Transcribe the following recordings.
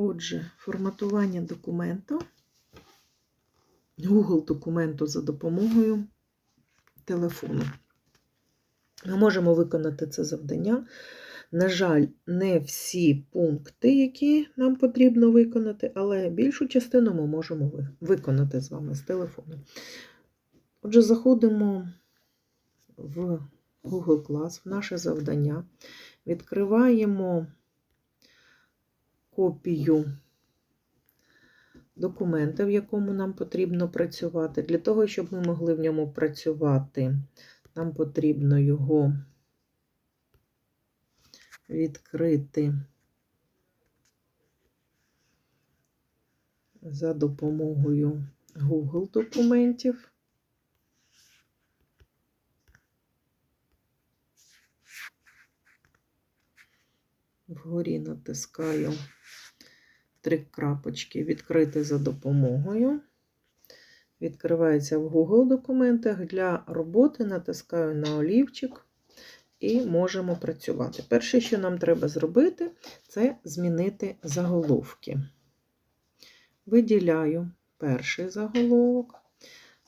Отже, форматування документу, Google документу за допомогою телефону. Ми можемо виконати це завдання. На жаль, не всі пункти, які нам потрібно виконати, але більшу частину ми можемо виконати з вами з телефону. Отже, заходимо в Google Class, в наше завдання, відкриваємо копію документа, в якому нам потрібно працювати. Для того, щоб ми могли в ньому працювати, нам потрібно його відкрити за допомогою Google документів. Вгорі натискаю три крапочки відкрити за допомогою. Відкривається в Google документах. Для роботи натискаю на олівчик і можемо працювати. Перше, що нам треба зробити, це змінити заголовки. Виділяю перший заголовок.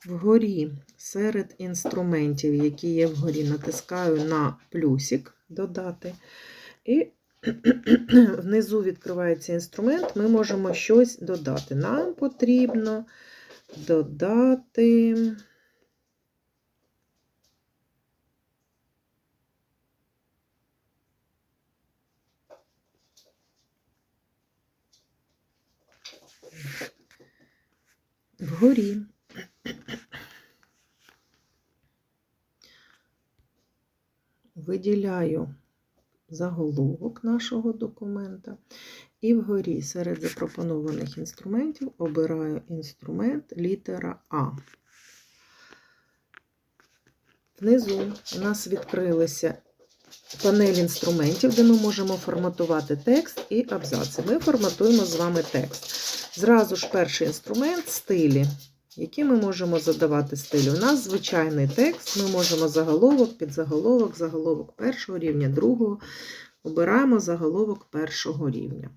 Вгорі серед інструментів, які є вгорі, натискаю на плюсик додати. І внизу відкривається інструмент, ми можемо щось додати. Нам потрібно додати. Вгорі. Виділяю заголовок нашого документа. І вгорі серед запропонованих інструментів обираю інструмент літера А. Внизу у нас відкрилася панель інструментів, де ми можемо форматувати текст і абзаци. Ми форматуємо з вами текст. Зразу ж перший інструмент стилі. Які ми можемо задавати стилі? У нас звичайний текст, ми можемо заголовок, підзаголовок, заголовок першого рівня, другого. Обираємо заголовок першого рівня.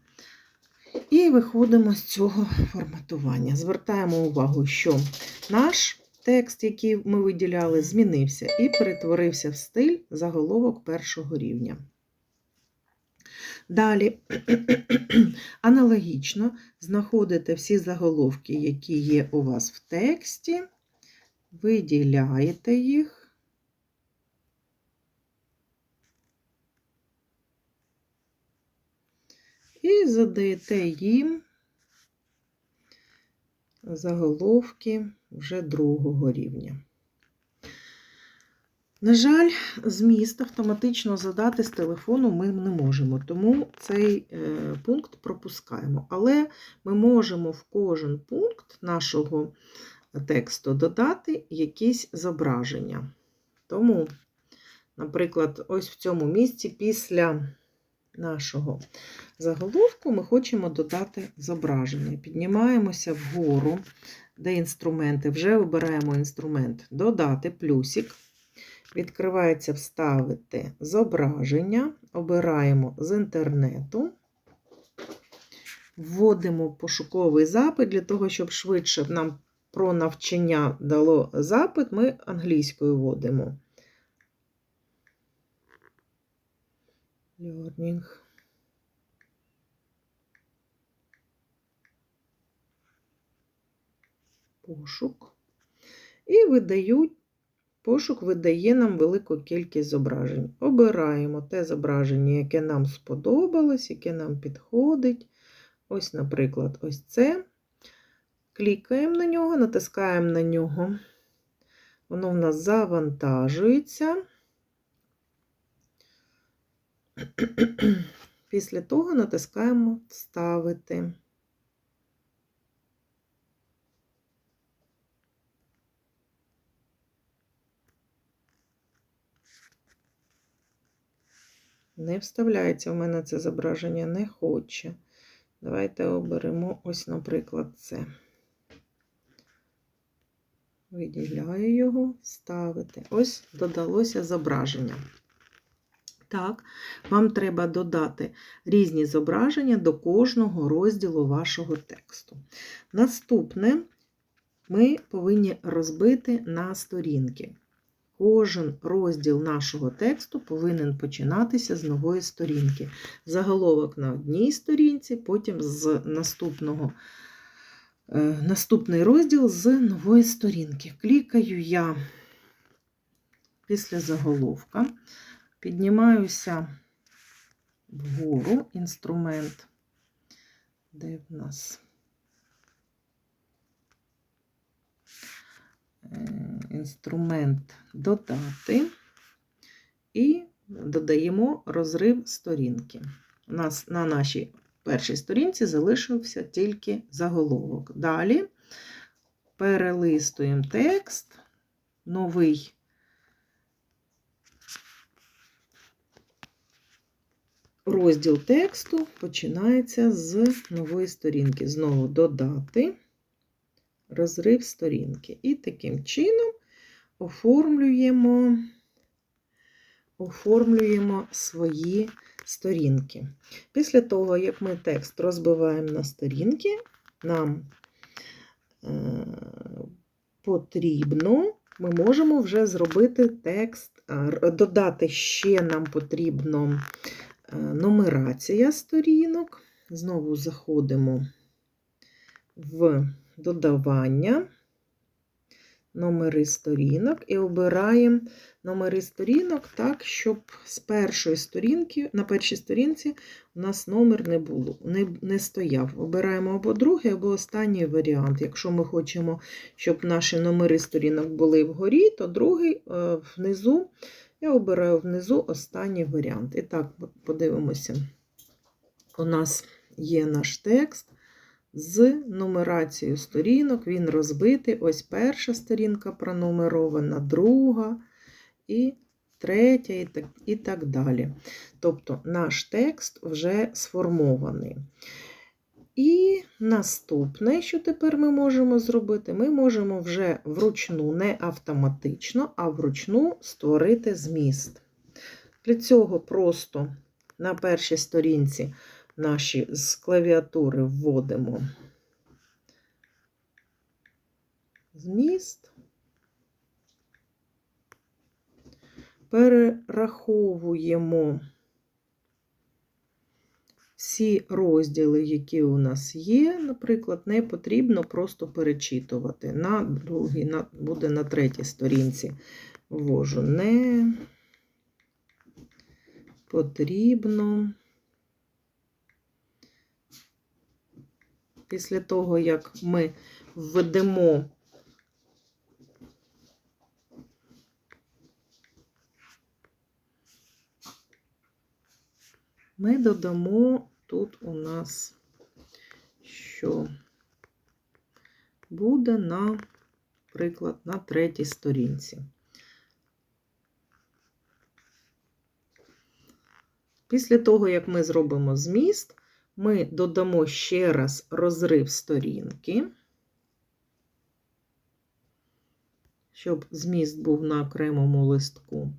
І виходимо з цього форматування. Звертаємо увагу, що наш текст, який ми виділяли, змінився і перетворився в стиль заголовок першого рівня. Далі, аналогічно, знаходите всі заголовки, які є у вас в тексті, виділяєте їх. І задаєте їм заголовки вже другого рівня. На жаль, зміст автоматично задати з телефону ми не можемо, тому цей е, пункт пропускаємо. Але ми можемо в кожен пункт нашого тексту додати якісь зображення. Тому, наприклад, ось в цьому місці після нашого заголовку ми хочемо додати зображення. Піднімаємося вгору, де інструменти, вже вибираємо інструмент Додати плюсик. Відкривається Вставити зображення, обираємо з інтернету, вводимо пошуковий запит для того, щоб швидше нам про навчання дало запит, ми англійською вводимо. Learning. Пошук. І видають Пошук видає нам велику кількість зображень. Обираємо те зображення, яке нам сподобалось, яке нам підходить. Ось, наприклад, ось це. Клікаємо на нього, натискаємо на нього. Воно в нас завантажується. Після того натискаємо Вставити. Не вставляється в мене це зображення, не хоче. Давайте оберемо ось, наприклад, це. Виділяю його, ставити. Ось додалося зображення. Так, вам треба додати різні зображення до кожного розділу вашого тексту. Наступне ми повинні розбити на сторінки. Кожен розділ нашого тексту повинен починатися з нової сторінки. Заголовок на одній сторінці, потім з наступного, е, наступний розділ з нової сторінки. Клікаю я після заголовка, піднімаюся вгору інструмент, де в нас інструмент додати і додаємо розрив сторінки. У нас на нашій першій сторінці залишився тільки заголовок. Далі перелистуємо текст, новий. Розділ тексту починається з нової сторінки. Знову додати розрив сторінки. І таким чином оформлюємо, оформлюємо свої сторінки. Після того, як ми текст розбиваємо на сторінки, нам е, потрібно, ми можемо вже зробити текст, додати ще нам потрібно е, нумерація сторінок. Знову заходимо в додавання, номери сторінок і обираємо номери сторінок так, щоб з першої сторінки, на першій сторінці у нас номер не було, не, не стояв. Обираємо або другий, або останній варіант. Якщо ми хочемо, щоб наші номери сторінок були вгорі, то другий е, внизу. Я обираю внизу останній варіант. І так, подивимося. У нас є наш текст з нумерацією сторінок. Він розбитий. Ось перша сторінка пронумерована, друга і третя, і так, і так далі. Тобто наш текст вже сформований. І наступне, що тепер ми можемо зробити, ми можемо вже вручну, не автоматично, а вручну створити зміст. Для цього просто на першій сторінці наші з клавіатури вводимо зміст, перераховуємо всі розділи, які у нас є, наприклад, не потрібно просто перечитувати. На другій, на, буде на третій сторінці ввожу не потрібно. Після того, як ми введемо ми додамо тут у нас, що буде, наприклад, на третій сторінці. Після того, як ми зробимо зміст, ми додамо ще раз розрив сторінки, щоб зміст був на окремому листку.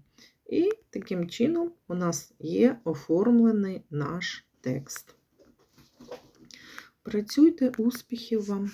І таким чином у нас є оформлений наш текст. Працюйте, успіхів вам!